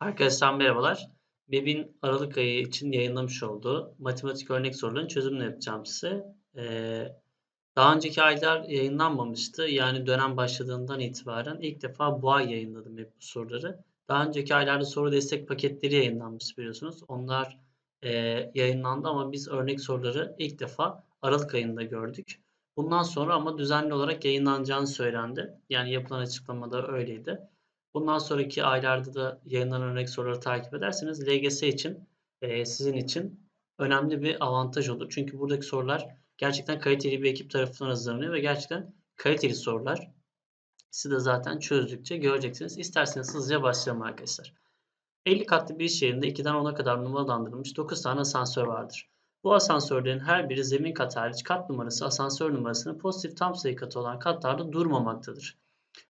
Arkadaşlar merhabalar. MEB'in Aralık ayı için yayınlamış olduğu matematik örnek sorularının çözümünü yapacağım size. Ee, daha önceki aylar yayınlanmamıştı. Yani dönem başladığından itibaren ilk defa bu ay yayınladım hep bu soruları. Daha önceki aylarda soru destek paketleri yayınlanmış biliyorsunuz. Onlar e, yayınlandı ama biz örnek soruları ilk defa Aralık ayında gördük. Bundan sonra ama düzenli olarak yayınlanacağını söylendi. Yani yapılan açıklamada öyleydi. Bundan sonraki aylarda da yayınlanan örnek soruları takip ederseniz LGS için e, sizin için önemli bir avantaj olur. Çünkü buradaki sorular gerçekten kaliteli bir ekip tarafından hazırlanıyor ve gerçekten kaliteli sorular. Siz de zaten çözdükçe göreceksiniz. İsterseniz hızlıca başlayalım arkadaşlar. 50 katlı bir iş yerinde 2'den 10'a kadar numaralandırılmış 9 tane asansör vardır. Bu asansörlerin her biri zemin kat hariç kat numarası asansör numarasının pozitif tam sayı katı olan katlarda durmamaktadır.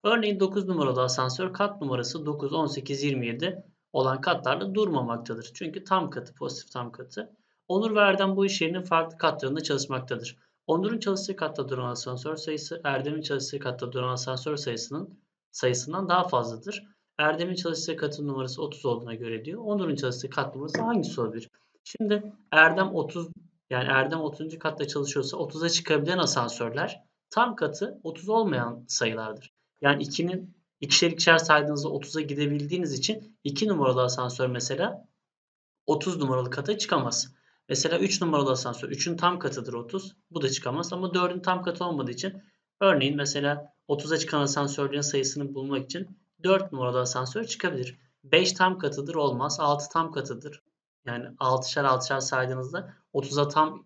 Örneğin 9 numaralı asansör kat numarası 9, 18, 27 olan katlarda durmamaktadır. Çünkü tam katı, pozitif tam katı. Onur ve Erdem bu iş yerinin farklı katlarında çalışmaktadır. Onur'un çalıştığı katta duran asansör sayısı Erdem'in çalıştığı katta duran asansör sayısının sayısından daha fazladır. Erdem'in çalıştığı katın numarası 30 olduğuna göre diyor. Onur'un çalıştığı kat numarası hangisi olabilir? Şimdi Erdem 30 yani Erdem 30. katta çalışıyorsa 30'a çıkabilen asansörler tam katı 30 olmayan sayılardır. Yani 2'nin ikişer ikişer saydığınızda 30'a gidebildiğiniz için 2 numaralı asansör mesela 30 numaralı kata çıkamaz. Mesela 3 numaralı asansör 3'ün tam katıdır 30. Bu da çıkamaz ama 4'ün tam katı olmadığı için örneğin mesela 30'a çıkan asansörlerin sayısını bulmak için 4 numaralı asansör çıkabilir. 5 tam katıdır olmaz. 6 tam katıdır. Yani 6'şer 6'şer saydığınızda 30'a tam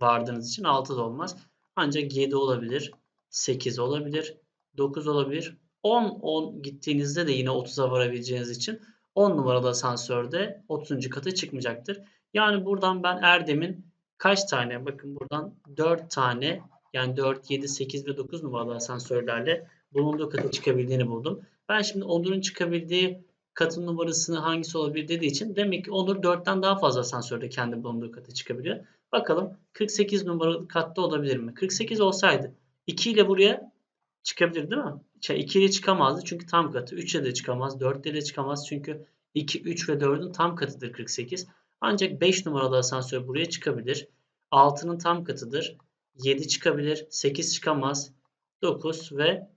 vardığınız için 6 da olmaz. Ancak 7 olabilir. 8 olabilir. 9 olabilir. 10 10 gittiğinizde de yine 30'a varabileceğiniz için 10 numaralı asansörde 30. kata çıkmayacaktır. Yani buradan ben Erdem'in kaç tane bakın buradan 4 tane yani 4, 7, 8 ve 9 numaralı asansörlerle bulunduğu kata çıkabildiğini buldum. Ben şimdi Onur'un çıkabildiği katın numarasını hangisi olabilir dediği için demek ki Onur 4'ten daha fazla asansörde kendi bulunduğu kata çıkabiliyor. Bakalım 48 numaralı katta olabilir mi? 48 olsaydı 2 ile buraya çıkabilir değil mi? 2 ile çıkamazdı çünkü tam katı. 3 ile de çıkamaz. 4 ile de çıkamaz çünkü 2, 3 ve 4'ün tam katıdır 48. Ancak 5 numaralı asansör buraya çıkabilir. 6'nın tam katıdır. 7 çıkabilir. 8 çıkamaz. 9 ve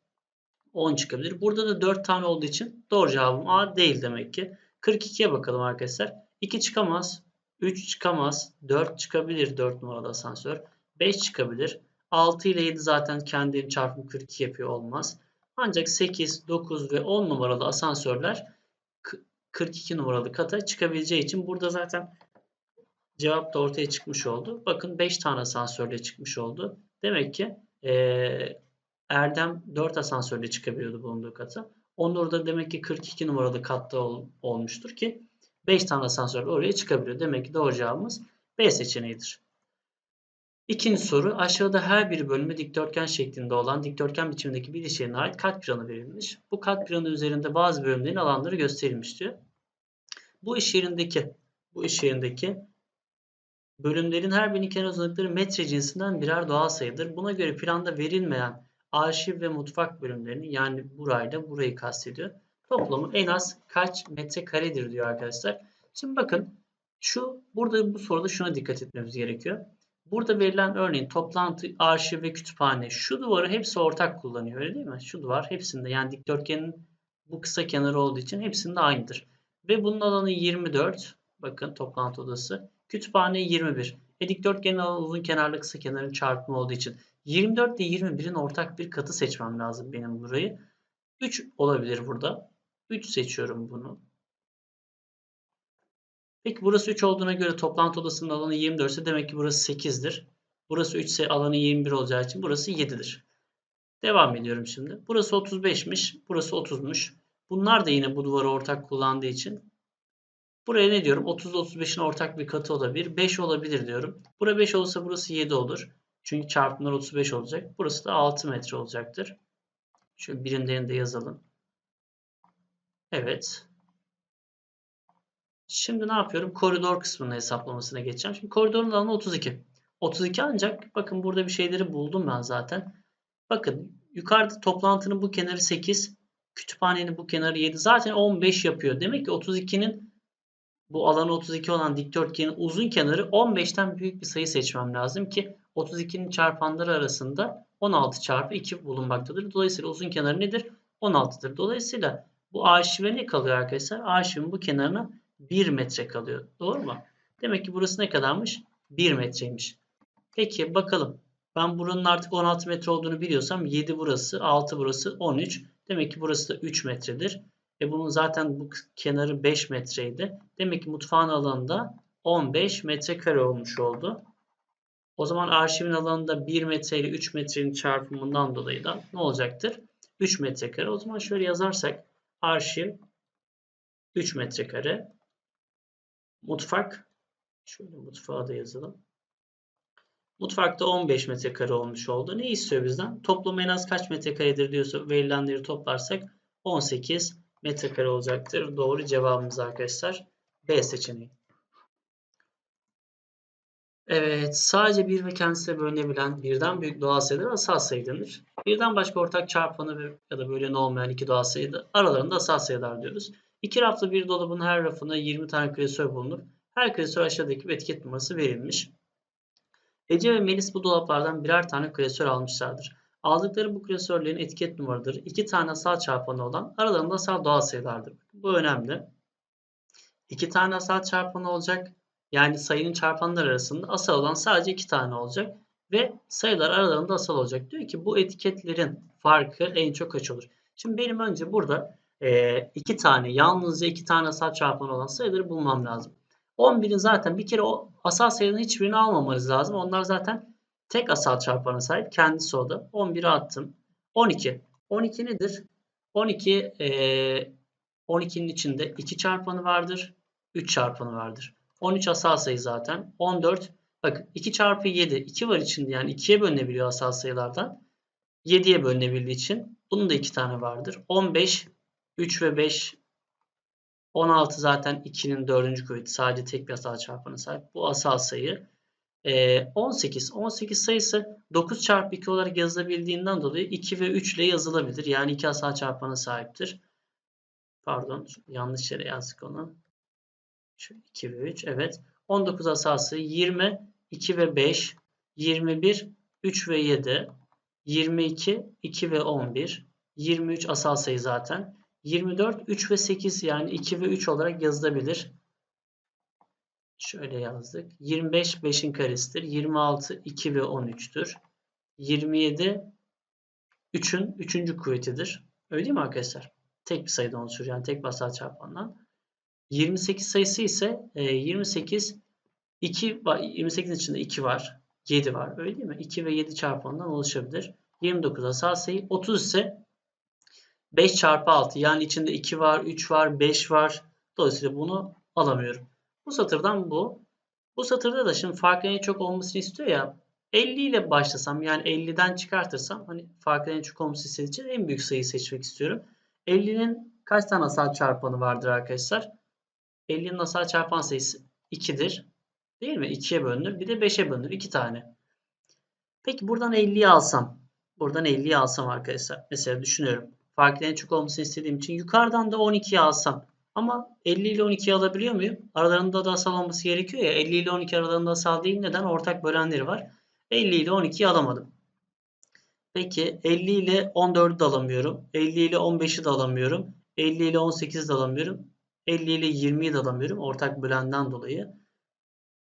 10 çıkabilir. Burada da 4 tane olduğu için doğru cevabım A değil demek ki. 42'ye bakalım arkadaşlar. 2 çıkamaz. 3 çıkamaz. 4 çıkabilir 4 numaralı asansör. 5 çıkabilir. 6 ile 7 zaten kendi çarpım 42 yapıyor olmaz. Ancak 8, 9 ve 10 numaralı asansörler 42 numaralı kata çıkabileceği için burada zaten cevap da ortaya çıkmış oldu. Bakın 5 tane asansörle çıkmış oldu. Demek ki ee, Erdem 4 asansörle çıkabiliyordu bulunduğu kata. Onur da demek ki 42 numaralı katta ol, olmuştur ki 5 tane asansörle oraya çıkabiliyor. Demek ki doğru cevabımız B seçeneğidir. İkinci soru aşağıda her bir bölümü dikdörtgen şeklinde olan dikdörtgen biçimindeki bir iş yerine ait kat planı verilmiş. Bu kat planı üzerinde bazı bölümlerin alanları gösterilmiş diyor. Bu iş yerindeki bu iş yerindeki bölümlerin her birinin kenar uzunlukları metre cinsinden birer doğal sayıdır. Buna göre planda verilmeyen arşiv ve mutfak bölümlerini yani burayla burayı kastediyor. Toplamı en az kaç metre karedir diyor arkadaşlar. Şimdi bakın şu burada bu soruda şuna dikkat etmemiz gerekiyor. Burada verilen örneğin toplantı, arşiv ve kütüphane şu duvarı hepsi ortak kullanıyor öyle değil mi? Şu duvar hepsinde yani dikdörtgenin bu kısa kenarı olduğu için hepsinde aynıdır. Ve bunun alanı 24. Bakın toplantı odası. Kütüphane 21. E dikdörtgenin alanı uzun kenarlı kısa kenarın çarpımı olduğu için 24 ile 21'in ortak bir katı seçmem lazım benim burayı. 3 olabilir burada. 3 seçiyorum bunu. Peki burası 3 olduğuna göre toplantı odasının alanı 24 ise demek ki burası 8'dir. Burası 3 ise alanı 21 olacağı için burası 7'dir. Devam ediyorum şimdi. Burası 35'miş. Burası 30'muş. Bunlar da yine bu duvarı ortak kullandığı için buraya ne diyorum? 30 ile 35'in ortak bir katı olabilir. 5 olabilir diyorum. Bura 5 olursa burası 7 olur. Çünkü çarpımlar 35 olacak. Burası da 6 metre olacaktır. Şöyle birimlerini de yazalım. Evet. Şimdi ne yapıyorum? Koridor kısmının hesaplamasına geçeceğim. Şimdi koridorun alanı 32. 32 ancak bakın burada bir şeyleri buldum ben zaten. Bakın yukarıda toplantının bu kenarı 8. Kütüphanenin bu kenarı 7. Zaten 15 yapıyor. Demek ki 32'nin bu alanı 32 olan dikdörtgenin uzun kenarı 15'ten büyük bir sayı seçmem lazım ki 32'nin çarpanları arasında 16 çarpı 2 bulunmaktadır. Dolayısıyla uzun kenarı nedir? 16'dır. Dolayısıyla bu arşive ne kalıyor arkadaşlar? Arşivin bu kenarına 1 metre kalıyor. Doğru mu? Demek ki burası ne kadarmış? 1 metreymiş. Peki bakalım. Ben buranın artık 16 metre olduğunu biliyorsam 7 burası, 6 burası, 13. Demek ki burası da 3 metredir. E bunun zaten bu kenarı 5 metreydi. Demek ki mutfağın alanında 15 metrekare olmuş oldu. O zaman arşivin alanında 1 metre ile 3 metrenin çarpımından dolayı da ne olacaktır? 3 metrekare. O zaman şöyle yazarsak arşiv 3 metrekare. Mutfak şöyle mutfağı da yazalım. Mutfakta 15 metrekare olmuş oldu. Ne istiyor bizden? Toplam en az kaç metrekaredir diyorsa verilenleri toplarsak 18 metrekare olacaktır. Doğru cevabımız arkadaşlar B seçeneği. Evet, sadece bir ve kendisine bölünebilen birden büyük doğal sayılara asal sayı denir. Birden başka ortak çarpanı ya da böleni olmayan iki doğal sayı aralarında asal sayılar diyoruz. İki raflı bir dolabın her rafına 20 tane klasör bulunur. Her klasör aşağıdaki bir etiket numarası verilmiş. Ece ve Melis bu dolaplardan birer tane klasör almışlardır. Aldıkları bu klasörlerin etiket numaraları iki tane asal çarpanı olan aralarında asal doğal sayılardır. Bu önemli. İki tane asal çarpanı olacak. Yani sayının çarpanları arasında asal olan sadece iki tane olacak. Ve sayılar aralarında asal olacak. Diyor ki bu etiketlerin farkı en çok kaç olur? Şimdi benim önce burada e, iki tane yalnızca iki tane asal çarpanı olan sayıları bulmam lazım. 11'in zaten bir kere o asal sayının hiçbirini almamanız lazım. Onlar zaten tek asal çarpana sahip. Kendisi o da. 11'i attım. 12. 12 nedir? 12 e, 12'nin içinde 2 çarpanı vardır. 3 çarpanı vardır. 13 asal sayı zaten. 14 bakın 2 çarpı 7 2 var içinde yani 2'ye bölünebiliyor asal sayılardan. 7'ye bölünebildiği için bunun da 2 tane vardır. 15 3 ve 5 16 zaten 2'nin 4. kuvveti. Sadece tek bir asal çarpanı sahip. Bu asal sayı. Ee, 18. 18 sayısı 9 çarpı 2 olarak yazılabildiğinden dolayı 2 ve 3 ile yazılabilir. Yani 2 asal çarpanı sahiptir. Pardon yanlış yere yazdık onu. Şöyle 2 ve 3. Evet. 19 asal sayı 20, 2 ve 5, 21, 3 ve 7, 22, 2 ve 11, 23 asal sayı zaten. 24, 3 ve 8 yani 2 ve 3 olarak yazılabilir. Şöyle yazdık. 25 5'in karesidir. 26 2 ve 13'tür. 27 3'ün 3. kuvvetidir. Öyle değil mi arkadaşlar? Tek bir sayıdan oluşur. Yani tek basal çarpandan. 28 sayısı ise 28 2 28'in içinde 2 var. 7 var. Öyle değil mi? 2 ve 7 çarpanından oluşabilir. 29 asal sayı. 30 ise 5 çarpı 6 yani içinde 2 var, 3 var, 5 var. Dolayısıyla bunu alamıyorum. Bu satırdan bu. Bu satırda da şimdi farkın en çok olmasını istiyor ya. 50 ile başlasam yani 50'den çıkartırsam hani farkın en çok olması istediği için en büyük sayıyı seçmek istiyorum. 50'nin kaç tane asal çarpanı vardır arkadaşlar? 50'nin asal çarpan sayısı 2'dir. Değil mi? 2'ye bölünür. Bir de 5'e bölünür. 2 tane. Peki buradan 50'yi alsam. Buradan 50'yi alsam arkadaşlar. Mesela düşünüyorum farkın en çok olmasını istediğim için yukarıdan da 12'yi alsam ama 50 ile 12'yi alabiliyor muyum? Aralarında da asal olması gerekiyor ya. 50 ile 12 aralarında asal değil. Neden? Ortak bölenleri var. 50 ile 12'yi alamadım. Peki 50 ile 14'ü de alamıyorum. 50 ile 15'i de alamıyorum. 50 ile 18'i de alamıyorum. 50 ile 20'yi de alamıyorum. Ortak bölenden dolayı.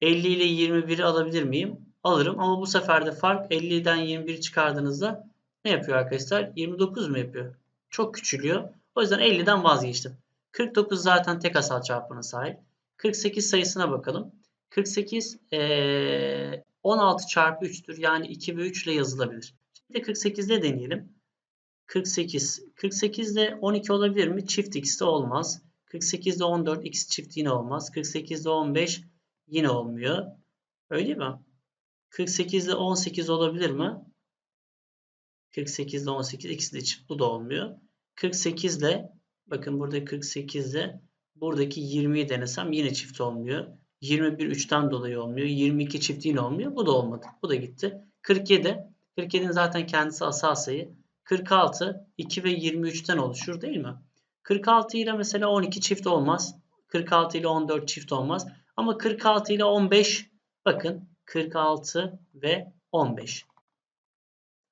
50 ile 21'i alabilir miyim? Alırım ama bu sefer de fark 50'den 21 çıkardığınızda ne yapıyor arkadaşlar? 29 mu yapıyor? Çok küçülüyor. O yüzden 50'den vazgeçtim. 49 zaten tek asal çarpanına sahip. 48 sayısına bakalım. 48 ee, 16 çarpı 3'tür. Yani 2 ve 3 ile yazılabilir. Şimdi 48'de deneyelim. 48. 48'de 12 olabilir mi? Çift x de olmaz. 48'de 14 x çift yine olmaz. 48'de 15 yine olmuyor. Öyle mi? 48'de 18 olabilir mi? 48 ile 18 ikisi de çift. Bu da olmuyor. 48 ile bakın burada 48 ile buradaki 20'yi denesem yine çift olmuyor. 21 3'ten dolayı olmuyor. 22 çift yine olmuyor. Bu da olmadı. Bu da gitti. 47. 47'nin zaten kendisi asal sayı. 46, 2 ve 23'ten oluşur değil mi? 46 ile mesela 12 çift olmaz. 46 ile 14 çift olmaz. Ama 46 ile 15 bakın 46 ve 15.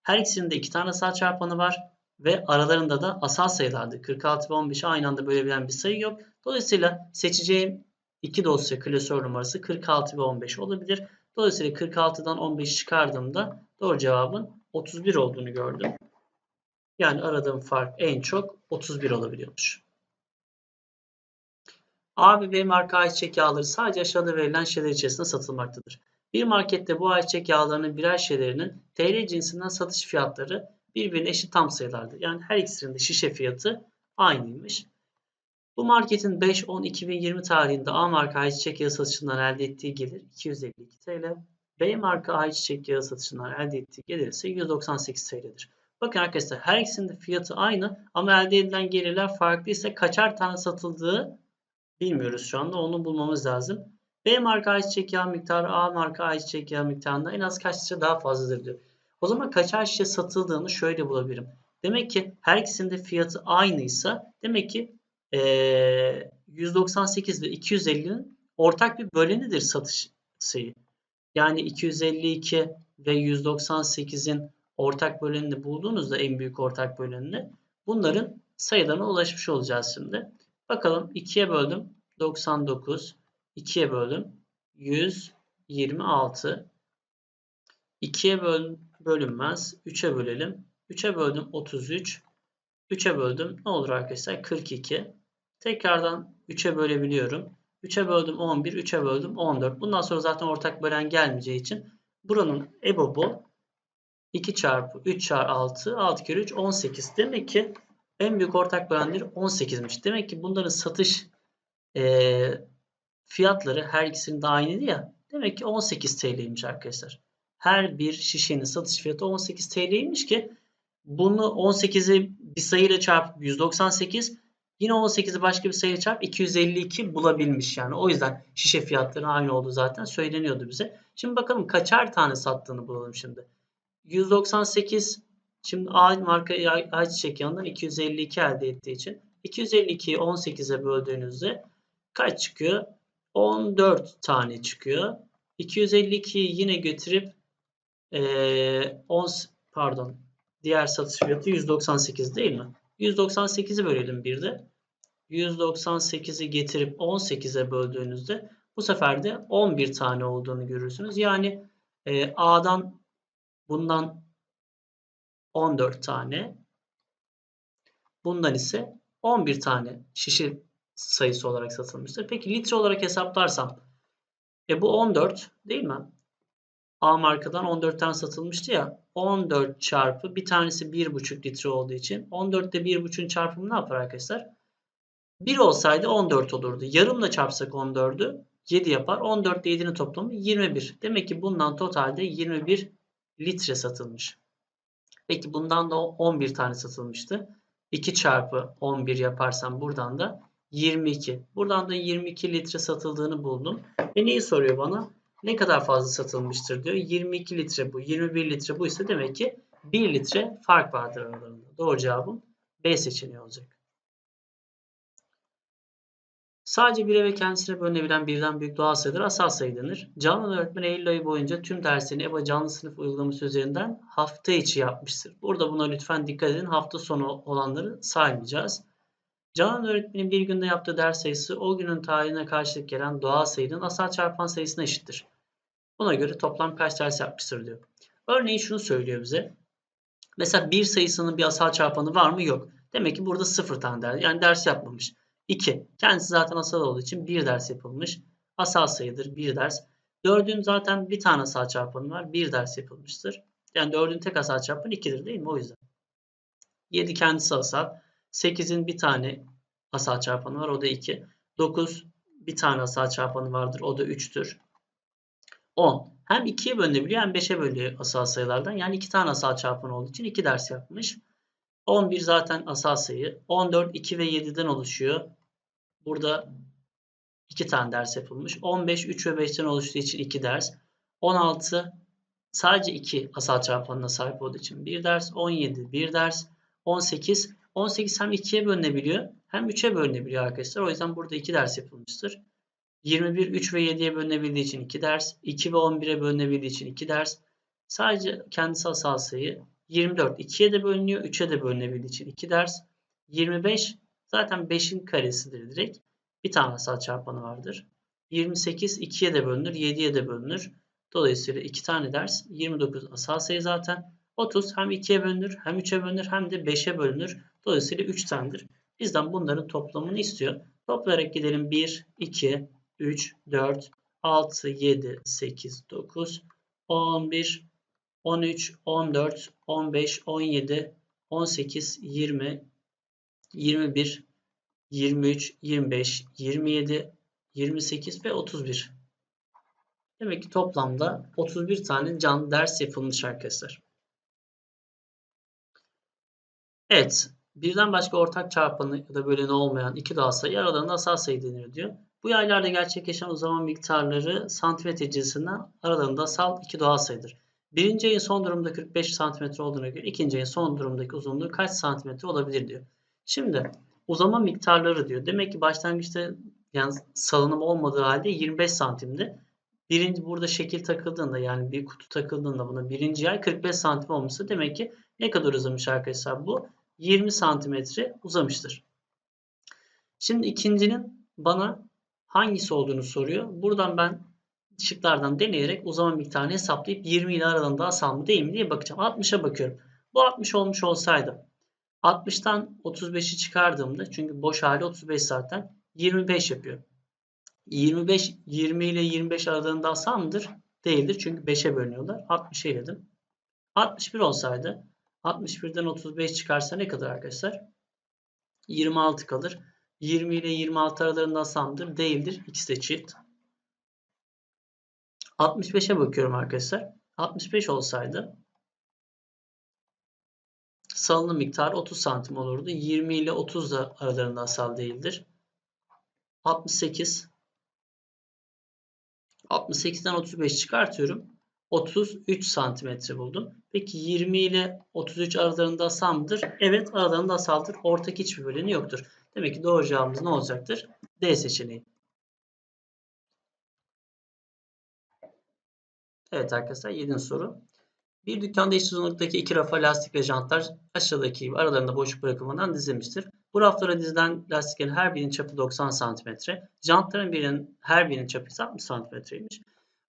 Her ikisinin iki tane asal çarpanı var ve aralarında da asal sayılardı. 46 ve 15'i aynı anda bölebilen bir sayı yok. Dolayısıyla seçeceğim iki dosya klasör numarası 46 ve 15 olabilir. Dolayısıyla 46'dan 15 çıkardığımda doğru cevabın 31 olduğunu gördüm. Yani aradığım fark en çok 31 olabiliyormuş. A ve B marka ayçiçek yağları sadece aşağıda verilen şeyler içerisinde satılmaktadır. Bir markette bu ayçiçek yağlarının birer şeylerinin TL cinsinden satış fiyatları birbirine eşit tam sayılardır. Yani her ikisinin de şişe fiyatı aynıymış. Bu marketin 5-10-2020 tarihinde A marka ayçiçek yağı satışından elde ettiği gelir 252 TL. B marka ayçiçek yağı satışından elde ettiği gelir ise 198 TL'dir. Bakın arkadaşlar her ikisinin de fiyatı aynı ama elde edilen gelirler farklı ise kaçar tane satıldığı bilmiyoruz şu anda. Onu bulmamız lazım. B marka ayçiçek yağı miktarı A marka ayçiçek yağı miktarından en az kaç litre daha fazladır diyor. O zaman kaçar şişe satıldığını şöyle bulabilirim. Demek ki her ikisinin fiyatı aynıysa demek ki ee, 198 ve 250'nin ortak bir bölenidir satış sayı. Yani 252 ve 198'in ortak bölenini bulduğunuzda en büyük ortak bölenini bunların sayılarına ulaşmış olacağız şimdi. Bakalım 2'ye böldüm 99, 2'ye böldüm 126, 2'ye böl bölünmez 3'e bölelim. 3'e böldüm 33, 3'e böldüm ne olur arkadaşlar 42. Tekrardan 3'e bölebiliyorum. 3'e böldüm 11, 3'e böldüm 14. Bundan sonra zaten ortak bölen gelmeyeceği için buranın EBOB'u 2 çarpı 3 çarpı 6, 6 kere 3 18. Demek ki en büyük ortak bölenleri 18'miş. Demek ki bunların satış e, fiyatları her ikisinin de aynıydı ya. Demek ki 18 TL'ymiş arkadaşlar. Her bir şişenin satış fiyatı 18 TL'ymiş ki bunu 18'i bir sayıyla çarpıp 198 yine 18'i başka bir sayıyla çarpıp 252 bulabilmiş yani. O yüzden şişe fiyatları aynı olduğu zaten söyleniyordu bize. Şimdi bakalım kaçar tane sattığını bulalım şimdi. 198 şimdi A marka ayçiçek yanından 252 elde ettiği için 252'yi 18'e böldüğünüzde kaç çıkıyor? 14 tane çıkıyor. 252'yi yine götürüp e, 10 pardon diğer satış fiyatı 198 değil mi? 198'i bölelim bir de. 198'i getirip 18'e böldüğünüzde bu sefer de 11 tane olduğunu görürsünüz. Yani e, A'dan bundan 14 tane bundan ise 11 tane şişe sayısı olarak satılmıştır. Peki litre olarak hesaplarsam e bu 14 değil mi? A markadan 14 tane satılmıştı ya. 14 çarpı bir tanesi 1,5 litre olduğu için 14 ile 1,5'ün çarpımı ne yapar arkadaşlar? 1 olsaydı 14 olurdu. Yarımla çarpsak 14'ü 7 yapar. 14 ile 7'nin toplamı 21. Demek ki bundan totalde 21 litre satılmış. Peki bundan da 11 tane satılmıştı. 2 çarpı 11 yaparsam buradan da 22. Buradan da 22 litre satıldığını buldum. Ve neyi soruyor bana? Ne kadar fazla satılmıştır diyor. 22 litre bu, 21 litre bu ise demek ki 1 litre fark vardır aralarında. Doğru cevabım B seçeneği olacak. Sadece bir ve kendisine bölünebilen birden büyük doğal sayıdır asal sayı denir. Canan öğretmen Eylül ayı boyunca tüm derslerini EBA canlı sınıf uygulaması üzerinden hafta içi yapmıştır. Burada buna lütfen dikkat edin. Hafta sonu olanları saymayacağız. Canan öğretmenin bir günde yaptığı ders sayısı o günün tarihine karşılık gelen doğal sayının asal çarpan sayısına eşittir. Buna göre toplam kaç ders yapmıştır diyor. Örneğin şunu söylüyor bize. Mesela bir sayısının bir asal çarpanı var mı? Yok. Demek ki burada sıfır tane ders. Yani ders yapmamış. 2. Kendisi zaten asal olduğu için bir ders yapılmış. Asal sayıdır bir ders. 4'ün zaten bir tane asal çarpanı var. Bir ders yapılmıştır. Yani 4'ün tek asal çarpanı 2'dir değil mi? O yüzden. 7 kendisi asal. 8'in bir tane asal çarpanı var. O da 2. 9 bir tane asal çarpanı vardır. O da 3'tür. 10. Hem 2'ye bölünebiliyor hem 5'e bölüyor asal sayılardan. Yani 2 tane asal çarpanı olduğu için 2 ders yapmış. 11 zaten asal sayı. 14 2 ve 7'den oluşuyor. Burada 2 tane ders yapılmış. 15 3 ve 5'ten oluştuğu için 2 ders. 16 sadece 2 asal çarpanına sahip olduğu için 1 ders, 17 1 ders, 18. 18 hem 2'ye bölünebiliyor hem 3'e bölünebiliyor arkadaşlar. O yüzden burada 2 ders yapılmıştır. 21 3 ve 7'ye bölünebildiği için 2 ders, 2 ve 11'e bölünebildiği için 2 ders. Sadece kendisi asal sayı 24 2'ye de bölünüyor, 3'e de bölünebildiği için 2 ders. 25 zaten 5'in karesidir direkt. Bir tane asal çarpanı vardır. 28 2'ye de bölünür, 7'ye de bölünür. Dolayısıyla 2 tane ders 29 asal sayı zaten. 30 hem 2'ye bölünür, hem 3'e bölünür, hem de 5'e bölünür. Dolayısıyla 3 tanedir. Bizden bunların toplamını istiyor. Toplayarak gidelim 1, 2, 3, 4, 6, 7, 8, 9, 11, 13, 14, 15, 17, 18, 20, 21, 23, 25, 27, 28 ve 31. Demek ki toplamda 31 tane canlı ders yapılmış arkadaşlar. Evet. Birden başka ortak çarpanı ya da böleni olmayan iki doğal sayı aralarında asal sayı denir diyor. Bu yaylarda gerçekleşen uzama miktarları santimetre cinsinden aralarında asal iki doğal sayıdır. Birinci ayın son durumda 45 santimetre olduğuna göre ikinci ayın son durumdaki uzunluğu kaç santimetre olabilir diyor. Şimdi uzama miktarları diyor. Demek ki başlangıçta yani salınım olmadığı halde 25 santimdi. Birinci burada şekil takıldığında yani bir kutu takıldığında buna birinci ay 45 santim olmuşsa demek ki ne kadar uzamış arkadaşlar bu? 20 santimetre uzamıştır. Şimdi ikincinin bana hangisi olduğunu soruyor. Buradan ben şıklardan deneyerek uzama miktarını hesaplayıp 20 ile aralığında asal mı değil mi diye bakacağım. 60'a bakıyorum. Bu 60 olmuş olsaydı 60'tan 35'i çıkardığımda çünkü boş hali 35 zaten 25 yapıyor. 25 20 ile 25 aralığında asal mıdır? Değildir. Çünkü 5'e bölünüyorlar. 60'a eledim. 61 olsaydı 61'den 35 çıkarsa ne kadar arkadaşlar? 26 kalır. 20 ile 26 aralarında asamdır. Değildir. İkisi de çift. 65'e bakıyorum arkadaşlar. 65 olsaydı salınım miktarı 30 santim olurdu. 20 ile 30 da aralarında asal değildir. 68 68'den 35 çıkartıyorum. 33 santimetre buldum. Peki 20 ile 33 aralarında asal mıdır? Evet aralarında asaldır. Ortak hiçbir böleni yoktur. Demek ki doğru cevabımız ne olacaktır? D seçeneği. Evet arkadaşlar 7. soru. Bir dükkanda eşit uzunluktaki iki rafa lastik ve jantlar aşağıdaki gibi aralarında boşluk bırakılmadan dizilmiştir. Bu raflara dizilen lastiklerin her birinin çapı 90 cm. Jantların birinin her birinin çapı ise 60 cm'ymiş.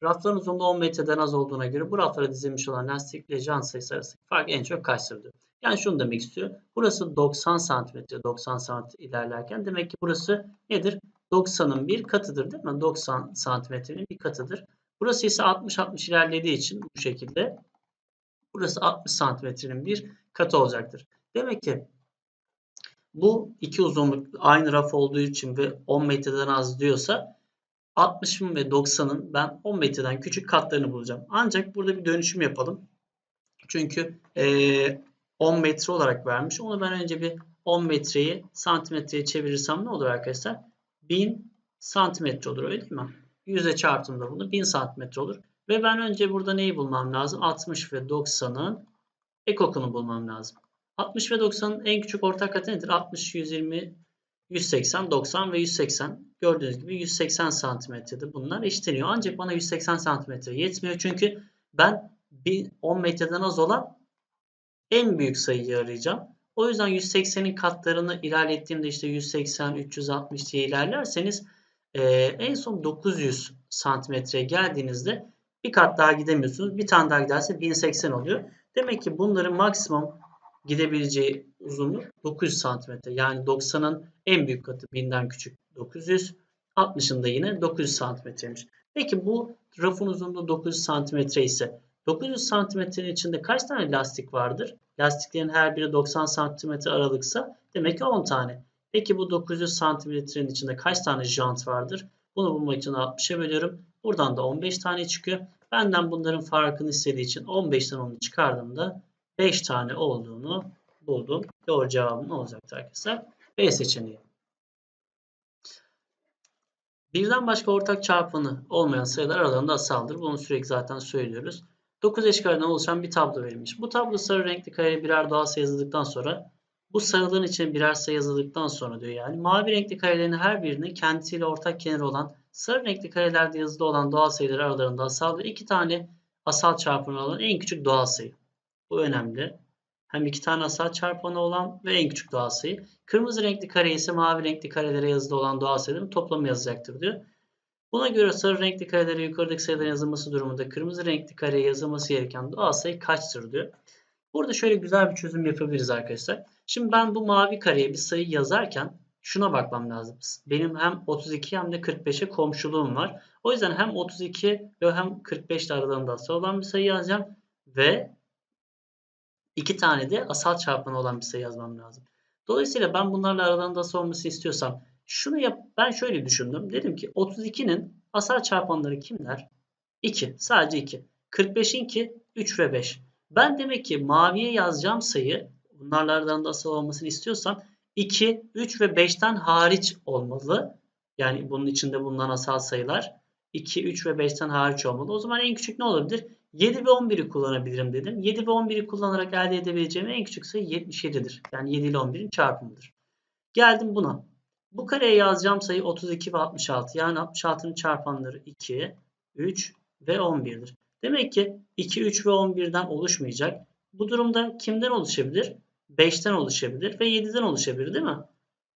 Rafların uzunluğu 10 metreden az olduğuna göre bu raflara dizilmiş olan lastik ile jant sayısı arasındaki fark en çok kaçtır. Yani şunu demek istiyor. Burası 90 cm, 90 cm ilerlerken demek ki burası nedir? 90'ın bir katıdır değil mi? 90 santimetrenin bir katıdır. Burası ise 60-60 ilerlediği için bu şekilde burası 60 santimetrenin bir katı olacaktır. Demek ki bu iki uzunluk aynı raf olduğu için ve 10 metreden az diyorsa 60'ın ve 90'ın ben 10 metreden küçük katlarını bulacağım. Ancak burada bir dönüşüm yapalım. Çünkü e, 10 metre olarak vermiş. Onu ben önce bir 10 metreyi santimetreye çevirirsem ne olur arkadaşlar? 1000 santimetre olur öyle değil mi? 100'e çarptığımda bunu 1000 santimetre olur. Ve ben önce burada neyi bulmam lazım? 60 ve 90'ın ekokunu bulmam lazım. 60 ve 90'ın en küçük ortak katı nedir? 60, 120, 180, 90 ve 180. Gördüğünüz gibi 180 santimetrede bunlar eşitleniyor. Ancak bana 180 santimetre yetmiyor. Çünkü ben 10 metreden az olan en büyük sayıyı arayacağım. O yüzden 180'in katlarını ilerlettiğimde işte 180, 360 diye ilerlerseniz e, en son 900 santimetreye geldiğinizde bir kat daha gidemiyorsunuz. Bir tane daha giderse 1080 oluyor. Demek ki bunların maksimum gidebileceği uzunluk 900 santimetre. Yani 90'ın en büyük katı 1000'den küçük 900. 60'ın da yine 900 santimetreymiş. Peki bu rafın uzunluğu 900 santimetre ise 900 santimetrenin içinde kaç tane lastik vardır? Lastiklerin her biri 90 santimetre aralıksa demek ki 10 tane. Peki bu 900 santimetrenin içinde kaç tane jant vardır? Bunu bulmak için 60'a bölüyorum. Buradan da 15 tane çıkıyor. Benden bunların farkını istediği için 15'ten onu çıkardığımda 5 tane olduğunu buldum. Doğru cevabım ne olacaktı arkadaşlar? B seçeneği. Birden başka ortak çarpanı olmayan sayılar aralarında asaldır. Bunu sürekli zaten söylüyoruz. 9 eş kareden oluşan bir tablo verilmiş. Bu tablo sarı renkli kareye birer doğal sayı yazıldıktan sonra bu sarılığın için birer sayı yazıldıktan sonra diyor yani mavi renkli karelerin her birinin kendisiyle ortak kenarı olan sarı renkli karelerde yazılı olan doğal sayılar aralarında asal ve iki tane asal çarpanı olan en küçük doğal sayı. Bu önemli. Hem iki tane asal çarpanı olan ve en küçük doğal sayı. Kırmızı renkli kare ise mavi renkli karelere yazılı olan doğal sayıların toplamı yazacaktır diyor. Buna göre sarı renkli karelere yukarıdaki sayıların yazılması durumunda kırmızı renkli kareye yazılması gereken doğal sayı kaçtır diyor. Burada şöyle güzel bir çözüm yapabiliriz arkadaşlar. Şimdi ben bu mavi kareye bir sayı yazarken şuna bakmam lazım. Benim hem 32 hem de 45'e komşuluğum var. O yüzden hem 32 ve hem 45 aralarında asal olan bir sayı yazacağım. Ve iki tane de asal çarpanı olan bir sayı yazmam lazım. Dolayısıyla ben bunlarla aralarında asal olması istiyorsam şunu yap ben şöyle düşündüm. Dedim ki 32'nin asal çarpanları kimler? 2. Sadece 2. 45'in ki 3 ve 5. Ben demek ki maviye yazacağım sayı bunlardan da asal olmasını istiyorsam 2, 3 ve 5'ten hariç olmalı. Yani bunun içinde bulunan asal sayılar 2, 3 ve 5'ten hariç olmalı. O zaman en küçük ne olabilir? 7 ve 11'i kullanabilirim dedim. 7 ve 11'i kullanarak elde edebileceğim en küçük sayı 77'dir. Yani 7 ile 11'in çarpımıdır. Geldim buna. Bu kareye yazacağım sayı 32 ve 66. Yani 66'nın çarpanları 2, 3 ve 11'dir. Demek ki 2, 3 ve 11'den oluşmayacak. Bu durumda kimden oluşabilir? 5'ten oluşabilir ve 7'den oluşabilir değil mi?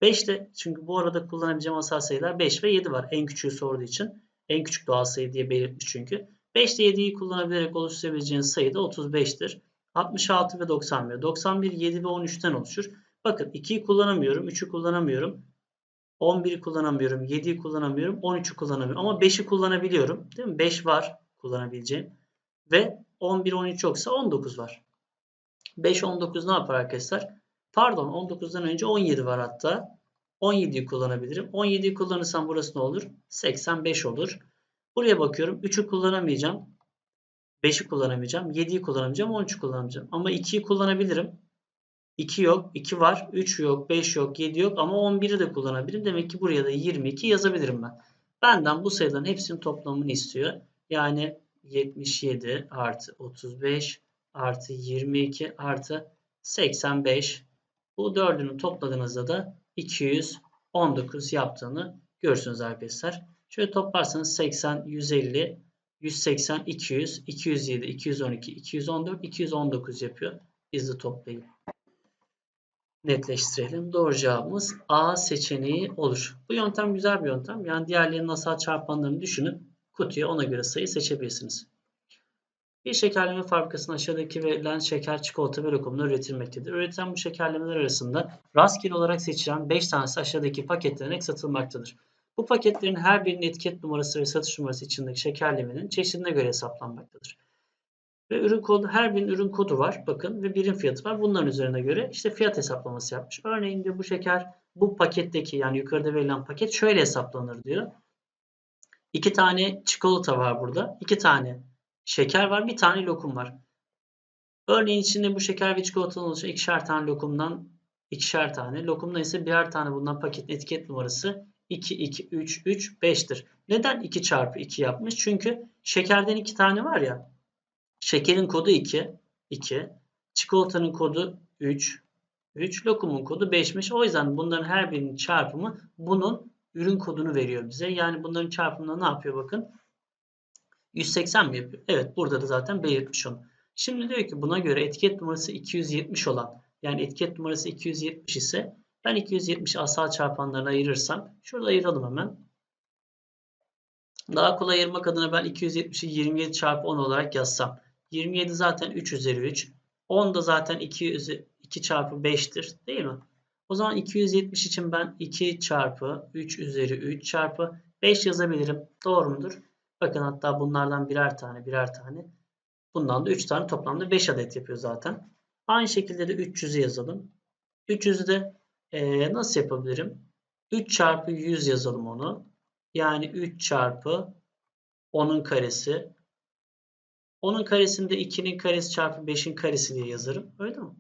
5 de çünkü bu arada kullanabileceğim asal sayılar 5 ve 7 var. En küçüğü sorduğu için. En küçük doğal sayı diye belirtmiş çünkü. 5 ile 7'yi kullanabilerek oluşturabileceğiniz sayı da 35'tir. 66 ve 91. 91 7 ve 13'ten oluşur. Bakın 2'yi kullanamıyorum, 3'ü kullanamıyorum. 11'i kullanamıyorum, 7'yi kullanamıyorum, 13'ü kullanamıyorum. Ama 5'i kullanabiliyorum. Değil mi? 5 var kullanabileceğim. Ve 11, 13 yoksa 19 var. 5, 19 ne yapar arkadaşlar? Pardon 19'dan önce 17 var hatta. 17'yi kullanabilirim. 17'yi kullanırsam burası ne olur? 85 olur. Buraya bakıyorum. 3'ü kullanamayacağım. 5'i kullanamayacağım. 7'yi kullanamayacağım. 13'ü kullanamayacağım. Ama 2'yi kullanabilirim. 2 yok. 2 var. 3 yok. 5 yok. 7 yok. Ama 11'i de kullanabilirim. Demek ki buraya da 22 yazabilirim ben. Benden bu sayıların hepsinin toplamını istiyor. Yani 77 artı 35 artı 22 artı 85. Bu dördünü topladığınızda da 219 yaptığını görürsünüz arkadaşlar. Şöyle toplarsanız 80, 150, 180, 200, 207, 212, 214, 219 yapıyor. Biz de toplayıp netleştirelim. Doğru cevabımız A seçeneği olur. Bu yöntem güzel bir yöntem. Yani diğerlerinin asal çarpanlarını düşünüp kutuya ona göre sayı seçebilirsiniz. Bir şekerleme fabrikasının aşağıdaki verilen şeker, çikolata ve lokumla üretilmektedir. Üretilen bu şekerlemeler arasında rastgele olarak seçilen 5 tanesi aşağıdaki paketlenerek satılmaktadır. Bu paketlerin her birinin etiket numarası ve satış numarası içindeki şekerlemenin çeşidine göre hesaplanmaktadır. Ve ürün kodu, her birinin ürün kodu var. Bakın ve birim fiyatı var. Bunların üzerine göre işte fiyat hesaplaması yapmış. Örneğin diyor bu şeker bu paketteki yani yukarıda verilen paket şöyle hesaplanır diyor. İki tane çikolata var burada. iki tane şeker var. Bir tane lokum var. Örneğin içinde bu şeker ve çikolatadan oluşan ikişer tane lokumdan ikişer tane. Lokumdan ise birer tane bundan paketin etiket numarası 2, 2, 3, 3, 5'tir. Neden 2 çarpı 2 yapmış? Çünkü şekerden 2 tane var ya. Şekerin kodu 2, 2. Çikolatanın kodu 3, 3. Lokumun kodu 5'miş. O yüzden bunların her birinin çarpımı bunun ürün kodunu veriyor bize. Yani bunların çarpımında ne yapıyor bakın. 180 mi yapıyor? Evet burada da zaten belirtmiş onu. Şimdi diyor ki buna göre etiket numarası 270 olan yani etiket numarası 270 ise ben 270 asal çarpanlarına ayırırsam şurada ayıralım hemen. Daha kolay ayırmak adına ben 270'i 27 çarpı 10 olarak yazsam. 27 zaten 3 üzeri 3. 10 da zaten 2, 2 çarpı 5'tir değil mi? O zaman 270 için ben 2 çarpı 3 üzeri 3 çarpı 5 yazabilirim. Doğru mudur? Bakın hatta bunlardan birer tane birer tane. Bundan da 3 tane toplamda 5 adet yapıyor zaten. Aynı şekilde de 300'ü yazalım. 300'ü de e, nasıl yapabilirim? 3 çarpı 100 yazalım onu. Yani 3 çarpı 10'un karesi. 10'un karesinde 2'nin karesi çarpı 5'in karesi diye yazarım. Öyle mi?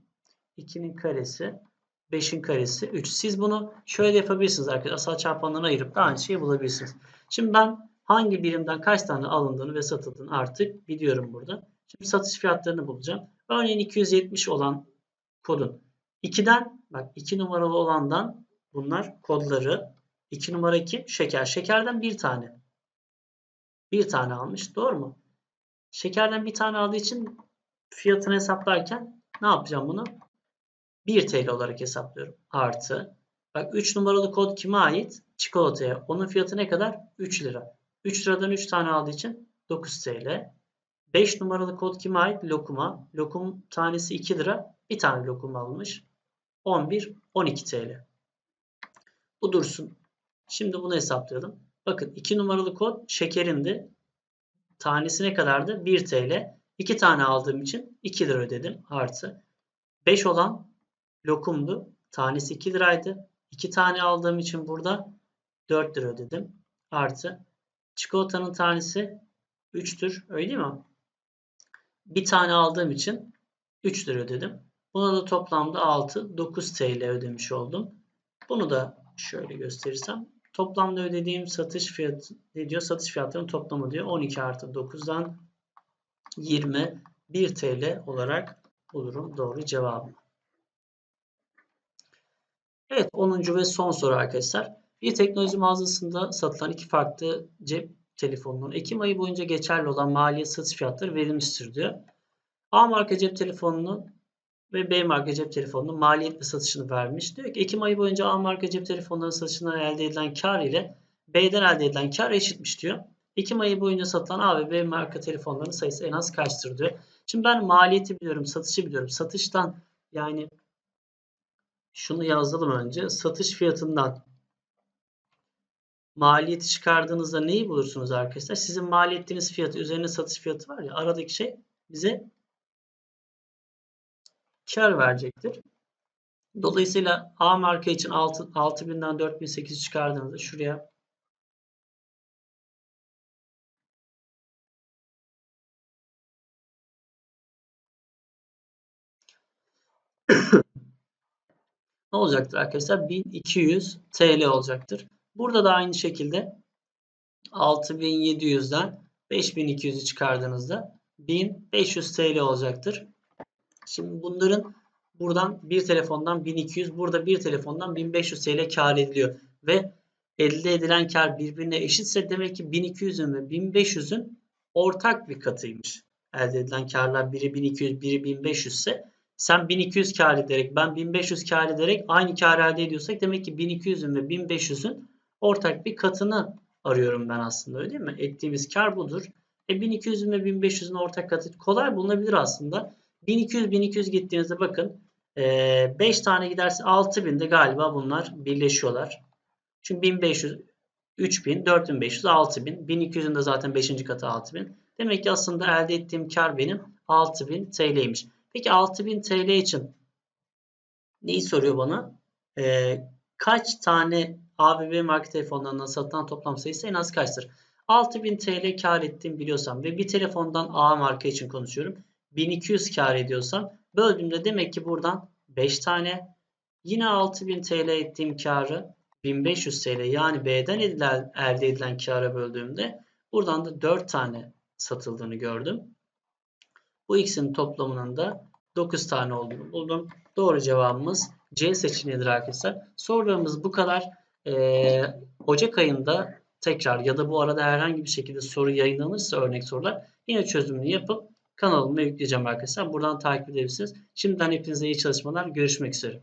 2'nin karesi 5'in karesi 3. Siz bunu şöyle yapabilirsiniz arkadaşlar. Asal çarpanlarına ayırıp da aynı şeyi bulabilirsiniz. Şimdi ben hangi birimden kaç tane alındığını ve satıldığını artık biliyorum burada. Şimdi satış fiyatlarını bulacağım. Örneğin 270 olan kodun 2'den bak 2 numaralı olandan bunlar kodları 2 numara kim? Şeker. Şekerden bir tane. Bir tane almış. Doğru mu? Şekerden bir tane aldığı için fiyatını hesaplarken ne yapacağım bunu? 1 TL olarak hesaplıyorum. Artı. Bak 3 numaralı kod kime ait? Çikolataya. Onun fiyatı ne kadar? 3 lira. 3 liradan 3 tane aldığı için 9 TL. 5 numaralı kod kime ait? Lokuma. Lokum tanesi 2 lira. Bir tane lokum almış. 11, 12 TL. Bu dursun. Şimdi bunu hesaplayalım. Bakın 2 numaralı kod şekerindi. Tanesi ne kadardı? 1 TL. 2 tane aldığım için 2 lira ödedim. Artı. 5 olan lokumdu. Tanesi 2 liraydı. 2 tane aldığım için burada 4 lira ödedim. Artı. Çikolatanın tanesi 3'tür. Öyle değil mi? Bir tane aldığım için 3 lira ödedim. Buna da toplamda 6, 9 TL ödemiş oldum. Bunu da şöyle gösterirsem. Toplamda ödediğim satış fiyatı ne diyor? Satış fiyatlarının toplamı diyor. 12 artı 9'dan 21 TL olarak bulurum doğru cevabı. Evet 10. ve son soru arkadaşlar. Bir teknoloji mağazasında satılan iki farklı cep telefonunun Ekim ayı boyunca geçerli olan maliyet satış fiyatları verilmiştir diyor. A marka cep telefonunun ve B marka cep telefonunun maliyetli satışını vermiş. Diyor ki Ekim ayı boyunca A marka cep telefonlarının satışından elde edilen kar ile B'den elde edilen kar eşitmiş diyor. Ekim ayı boyunca satılan A ve B marka telefonların sayısı en az kaçtır diyor. Şimdi ben maliyeti biliyorum, satışı biliyorum. Satıştan yani şunu yazalım önce. Satış fiyatından maliyeti çıkardığınızda neyi bulursunuz arkadaşlar? Sizin maliyetiniz fiyatı üzerine satış fiyatı var ya aradaki şey bize kar verecektir. Dolayısıyla A marka için 6, 6000'den 4800 çıkardığınızda şuraya ne olacaktır arkadaşlar? 1200 TL olacaktır. Burada da aynı şekilde 6700'den 5200'ü çıkardığınızda 1500 TL olacaktır. Şimdi bunların buradan bir telefondan 1200, burada bir telefondan 1500 TL kar ediliyor. Ve elde edilen kar birbirine eşitse demek ki 1200'ün ve 1500'ün ortak bir katıymış. Elde edilen karlar biri 1200, biri 1500 ise sen 1200 kar ederek ben 1500 kar ederek aynı kar elde ediyorsak demek ki 1200'ün ve 1500'ün ortak bir katını arıyorum ben aslında öyle değil mi? Ettiğimiz kar budur. E 1200'ün ve 1500'ün ortak katı kolay bulunabilir aslında. 1200 1200 gittiğinizde bakın 5 tane giderse 6000'de galiba bunlar birleşiyorlar. Çünkü 1500 3000, 4500, 6000. 1200'ün de zaten 5. katı 6000. Demek ki aslında elde ettiğim kar benim 6000 TL'ymiş. Peki 6000 TL için neyi soruyor bana? Ee, kaç tane ABB marka telefonlarından satılan toplam sayısı en az kaçtır? 6000 TL kar ettiğimi biliyorsam ve bir telefondan A marka için konuşuyorum. 1200 kar ediyorsam böldüğümde demek ki buradan 5 tane yine 6000 TL ettiğim karı 1500 TL yani B'den edilen, elde edilen kara böldüğümde buradan da 4 tane satıldığını gördüm. Bu ikisinin toplamının da 9 tane olduğunu buldum. Doğru cevabımız C seçeneğidir arkadaşlar. Sorularımız bu kadar. Ee, Ocak ayında tekrar ya da bu arada herhangi bir şekilde soru yayınlanırsa örnek sorular yine çözümünü yapıp kanalıma yükleyeceğim arkadaşlar. Buradan takip edebilirsiniz. Şimdiden hepinize iyi çalışmalar. Görüşmek üzere.